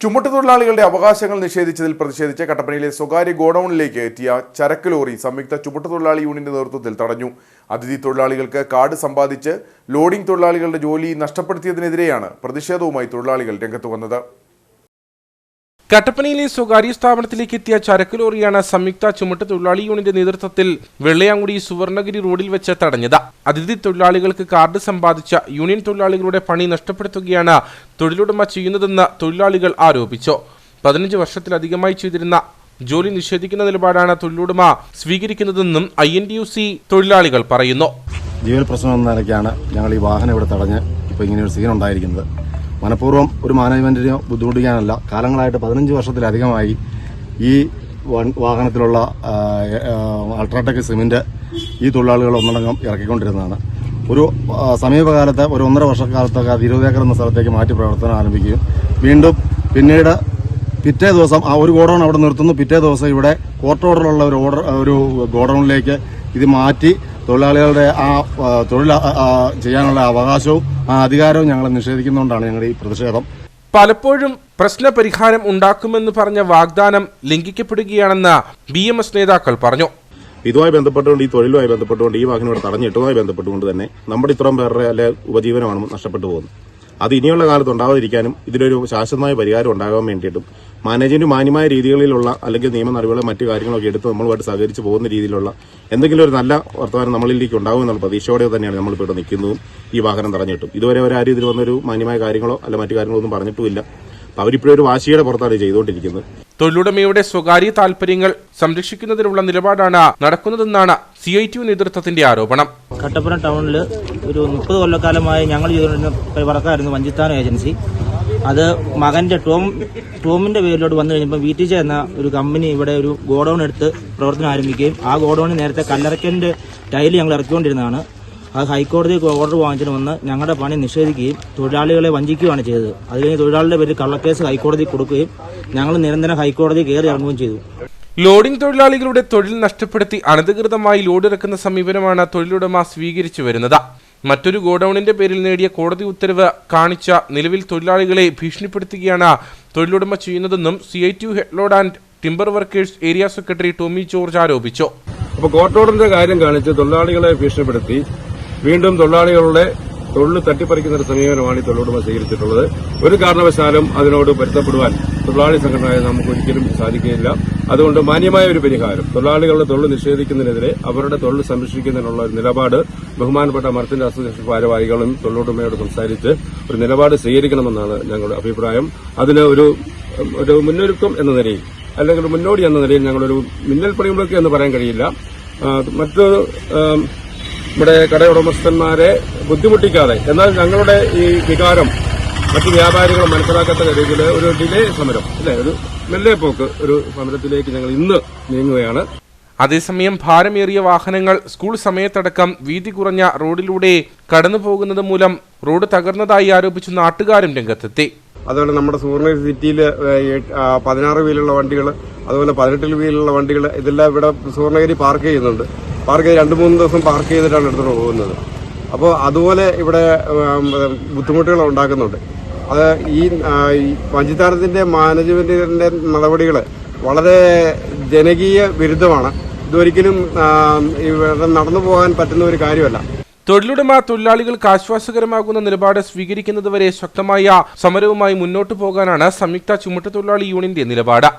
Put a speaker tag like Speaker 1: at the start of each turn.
Speaker 1: ചുമട്ടുതൊഴിലാളികളുടെ അവകാശങ്ങൾ നിഷേധിച്ചതിൽ പ്രതിഷേധിച്ച് കട്ടപ്പനയിലെ സ്വകാര്യ ഗോഡൌണിലേക്ക് എത്തിയ ചരക്ക് ലോറി സംയുക്ത ചുമട്ടുതൊഴിലാളി യൂണിയന്റെ നേതൃത്വത്തിൽ തടഞ്ഞു. അതിഥി തൊഴിലാളികൾക്ക് കാർഡ് സമ്പാദിച്ച് ലോഡിംഗ് തൊഴിലാളികളുടെ ജോലി നഷ്ടപ്പെടുത്തിയതിനെതിരെയാണ് പ്രതിഷേധവുമായി തൊഴിലാളികൾ രംഗത്ത് വന്നത്.
Speaker 2: കട്ടപ്പനയിലെ സ്വകാര്യ സ്ഥാപനത്തിലേക്ക് എത്തിയ ചരക്ക് ലോറിയാണ് സംയുക്ത ചുമട്ട് തൊഴിലാളി യൂണിന്റെ നേതൃത്വത്തിൽ വെള്ളയാങ്കുടി സുവർണഗിരി റോഡിൽ വെച്ച് തടഞ്ഞത്. അതിഥി തൊഴിലാളികൾക്ക് കാർഡ് സമ്പാദിച്ച യൂണിയൻ തൊഴിലാളികളുടെ പണി നഷ്ടപ്പെടുത്തുകയാണ് തൊഴിലുടമ ചെയ്യുന്നതെന്ന് തൊഴിലാളികൾ ആരോപിച്ചു. പതിനഞ്ച് വർഷത്തിലധികമായി ചെയ്തിരുന്ന ജോലി നിഷേധിക്കുന്ന നിലപാടാണ് തൊഴിലുടമ സ്വീകരിക്കുന്നതെന്നും I N T U C തൊഴിലാളികൾ പറയുന്നു.
Speaker 3: ജീവൽ പ്രശ്നം ഞങ്ങൾ ഈ വാഹനം ഇവിടെ തടഞ്ഞ് ഇപ്പോൾ ഇങ്ങനെ ഒരു സീൻ ഉണ്ടായിരിക്കുന്നത്. മനഃപൂർവം ഒരു മാനേജ്മെന്റിനെ ബുദ്ധിമുട്ടിക്കാനല്ല. കാലങ്ങളായിട്ട് പതിനഞ്ച് വർഷത്തിലധികമായി ഈ വാഹനത്തിലുള്ള അൾട്രാടെക് സിമെന്റ് ഈ തൊഴിലാളികൾ ഒന്നടങ്കം ഇറക്കിക്കൊണ്ടിരുന്നതാണ്. ഒരു സമീപകാലത്ത് ഒരു ഒന്നര വർഷക്കാലത്തൊക്കെ അത് ഇരുപത് ഏക്കർ എന്ന സ്ഥലത്തേക്ക് മാറ്റി പ്രവർത്തനം ആരംഭിക്കുകയും വീണ്ടും പിന്നീട് പിറ്റേ ദിവസം ആ ഒരു ഗോഡൗൺ അവിടെ നിർത്തുന്നു. പിറ്റേ ദിവസം ഇവിടെ കോർട്ട് ഓർഡറുള്ള ഒരു ഓർഡർ ഒരു ഗോഡൗണിലേക്ക് ഇത് മാറ്റി തൊഴിലാളികളുടെ ആ തൊഴിൽ ചെയ്യാനുള്ള അവകാശവും ആ അധികാരവും ഞങ്ങൾ നിഷേധിക്കുന്നതുകൊണ്ടാണ് ഞങ്ങളുടെ ഈ പ്രതിഷേധം.
Speaker 2: പലപ്പോഴും പ്രശ്നപരിഹാരം ഉണ്ടാക്കുമെന്ന് പറഞ്ഞ വാഗ്ദാനം ലംഘിക്കപ്പെടുകയാണെന്ന് ബി എം എസ് നേതാക്കൾ പറഞ്ഞു.
Speaker 4: ഇതുമായി ബന്ധപ്പെട്ടുകൊണ്ട് ഈ തൊഴിലുമായി ബന്ധപ്പെട്ടുകൊണ്ട് ഈ വാഹനം ഇവിടെ തടഞ്ഞിട്ടതുമായി ബന്ധപ്പെട്ടുകൊണ്ട് തന്നെ നമ്മുടെ ഇത്രയും പേരുടെ അല്ലെ ഉപജീവനമാണ് നഷ്ടപ്പെട്ടു പോകുന്നത്. അത് ഇനിയുള്ള കാലത്ത് ഉണ്ടാവാതിരിക്കാനും ഇതിലൊരു ശാശ്വതമായ പരിഹാരം ഉണ്ടാകാൻ വേണ്ടിയിട്ടും മാനേജ്മെന്റ് മാന്യമായ രീതികളിലുള്ള അല്ലെങ്കിൽ നിയമ നടപടികളും മറ്റു കാര്യങ്ങളൊക്കെ എടുത്ത് നമ്മളുമായിട്ട് സഹകരിച്ച് പോകുന്ന രീതിയിലുള്ള എന്തെങ്കിലും ഒരു നല്ല വർത്തമാനം നമ്മളിലേക്ക് ഉണ്ടാകുമെന്നുള്ള പ്രതീക്ഷയോടെ തന്നെയാണ് നമ്മൾ ഇവിടെ നിൽക്കുന്നതും ഈ വാഹനം തടഞ്ഞിട്ടും. ഇതുവരെ ആരും ഇതിൽ വന്നൊരു മാന്യമായ കാര്യങ്ങളോ അല്ല മറ്റു കാര്യങ്ങളോ ഒന്നും പറഞ്ഞിട്ടുമില്ല. അപ്പോൾ അവരിപ്പോഴും ഒരു വാശിയുടെ പുറത്താണ് ചെയ്തുകൊണ്ടിരിക്കുന്നത്.
Speaker 2: തൊഴിലുടമയുടെ സ്വകാര്യ താൽപര്യങ്ങൾ സംരക്ഷിക്കുന്നതിനുള്ള നിലപാടാണ് നടക്കുന്നതെന്നാണ് സി ഐ ടി നേതൃത്വത്തിന്റെ ആരോപണം.
Speaker 5: കട്ടപ്പന ടൗണിൽ ഒരു മുപ്പത് കൊല്ലക്കാലമായി ഞങ്ങൾ ചെയ്തുകൊണ്ടിരുന്ന വർക്കായിരുന്നു വഞ്ചിത്താനം ഏജൻസി. അത് മകന്റെ ടോം ടോമിന്റെ പേരിലോട്ട് വന്നു കഴിഞ്ഞപ്പോൾ വി ടി ജെ എന്ന ഒരു കമ്പനി ഇവിടെ ഒരു ഗോഡൌൺ എടുത്ത് പ്രവർത്തനം ആരംഭിക്കുകയും ആ ഗോഡൌണിൽ നേരത്തെ കല്ലറയ്ക്കലിന്റെ ടൈൽ ഞങ്ങൾ ഇറക്കിക്കൊണ്ടിരുന്നതാണ്. അത് ഹൈക്കോടതി ഓർഡർ വാങ്ങിച്ചിട്ട് വന്ന് ഞങ്ങളുടെ പണി നിഷേധിക്കുകയും തൊഴിലാളികളെ വഞ്ചിക്കുകയാണ് ചെയ്തത്. അത് കഴിഞ്ഞ് തൊഴിലാളിയുടെ പേരിൽ കള്ളക്കേസ് ഹൈക്കോടതി കൊടുക്കുകയും ഞങ്ങൾ നിരന്തരം ഹൈക്കോടതി കയറി ഇറങ്ങുകയും ചെയ്തു.
Speaker 2: ലോഡിംഗ് തൊഴിലാളികളുടെ തൊഴിൽ നഷ്ടപ്പെടുത്തി അനധികൃതമായി ലോഡ് ഇറക്കുന്ന സമീപനമാണ് തൊഴിലുടമ സ്വീകരിച്ചു വരുന്നത്. മറ്റൊരു ഗോഡൌണിന്റെ പേരിൽ നേടിയ കോടതി ഉത്തരവ് കാണിച്ച നിലവിൽ തൊഴിലാളികളെ ഭീഷണിപ്പെടുത്തുകയാണ് തൊഴിലുടമ ചെയ്യുന്നതെന്നും C I T head load head load and timber workers area secretary Tomy George ആരോപിച്ചു.
Speaker 6: അപ്പോൾ കോർട്ട് ഓർഡറിന്റെ കാര്യം കാണിച്ച് തൊഴിലാളികളെ ഭീഷണിപ്പെടുത്തി വീണ്ടും തൊഴിലാളികളുടെ തൊഴിൽ തട്ടിപ്പറിക്കുന്ന ഒരു സമീപനമാണ് ഈ തൊഴിലുടമ സ്വീകരിച്ചിട്ടുള്ളത്. ഒരു കാരണവശാലും അതിനോട് പൊരുത്തപ്പെടുവാൻ തൊഴിലാളി സംഘടനയായ നമുക്ക് ഒരിക്കലും സാധിക്കുകയില്ല. അതുകൊണ്ട് മാന്യമായ ഒരു പരിഹാരം തൊഴിലാളികളുടെ തൊഴിൽ നിഷേധിക്കുന്നതിനെതിരെ അവരുടെ തൊഴിൽ സംരക്ഷിക്കുന്നതിനുള്ള ഒരു നിലപാട് ബഹുമാനപ്പെട്ട മർച്ചന്റ് അസോസിയേഷൻ ഭാരവാഹികളും തൊഴിലുടമയോട് സംസാരിച്ച് ഒരു നിലപാട് സ്വീകരിക്കണമെന്നാണ് ഞങ്ങളുടെ അഭിപ്രായം. അതിന് ഒരു ഒരു മുന്നൊരുക്കം എന്ന നിലയിൽ അല്ലെങ്കിൽ മുന്നോടി എന്ന നിലയിൽ ഞങ്ങളൊരു മിന്നൽ പണിമുടക്ക് എന്ന് പറയാൻ കഴിയില്ല. മറ്റ് നമ്മുടെ കടയുടമസ്ഥന്മാരെ ബുദ്ധിമുട്ടിക്കാതെ എന്നാൽ ഞങ്ങളുടെ ഈ വികാരം മറ്റ് വ്യാപാരികൾ മനസ്സിലാക്കാത്ത രീതിയിൽ ഒരു ഡിലേ സമരം അല്ലെ? ഒരു മെല്ലെ പോക്ക് ഒരു സമരത്തിലേക്ക് ഞങ്ങൾ ഇന്ന് നീങ്ങുകയാണ്.
Speaker 2: അതേസമയം ഭാരമേറിയ വാഹനങ്ങൾ സ്കൂൾ സമയത്തടക്കം വീതി കുറഞ്ഞ റോഡിലൂടെ കടന്നു പോകുന്നത് മൂലം റോഡ് തകർന്നതായി ആരോപിച്ച് നാട്ടുകാരും രംഗത്തെത്തി.
Speaker 7: അതുപോലെ നമ്മുടെ സുവർണ സിറ്റിയിൽ പതിനാറ് വീലുള്ള വണ്ടികൾ അതുപോലെ പതിനെട്ടിൽ വീലുള്ള വണ്ടികൾ ഇതെല്ലാം ഇവിടെ സുവർണഗിരി പാർക്ക് ചെയ്യുന്നുണ്ട്. പാർക്ക് ചെയ്ത് രണ്ട് മൂന്ന് ദിവസം പാർക്ക് ചെയ്തിട്ടാണ് എടുത്തുകൊണ്ട് പോകുന്നത്. അപ്പോൾ അതുപോലെ ഇവിടെ ബുദ്ധിമുട്ടുകൾ ഉണ്ടാക്കുന്നുണ്ട്. അത് ഈ വഞ്ചിത്താരത്തിന്റെ മാനേജ്മെന്റിന്റെ നടപടികൾ വളരെ ജനകീയ വിരുദ്ധമാണ്. ഇതൊരിക്കലും ഇവിടെ നടന്നു പോകാൻ പറ്റുന്ന ഒരു കാര്യമല്ല.
Speaker 2: തൊഴിലുടമ തൊഴിലാളികൾക്ക് ആശ്വാസകരമാകുന്ന നിലപാട് സ്വീകരിക്കുന്നതുവരെ ശക്തമായ സമരവുമായി മുന്നോട്ടു പോകാനാണ് സംയുക്ത ചുമട്ടുതൊഴിലാളി യൂണിയന്റെ നിലപാട്.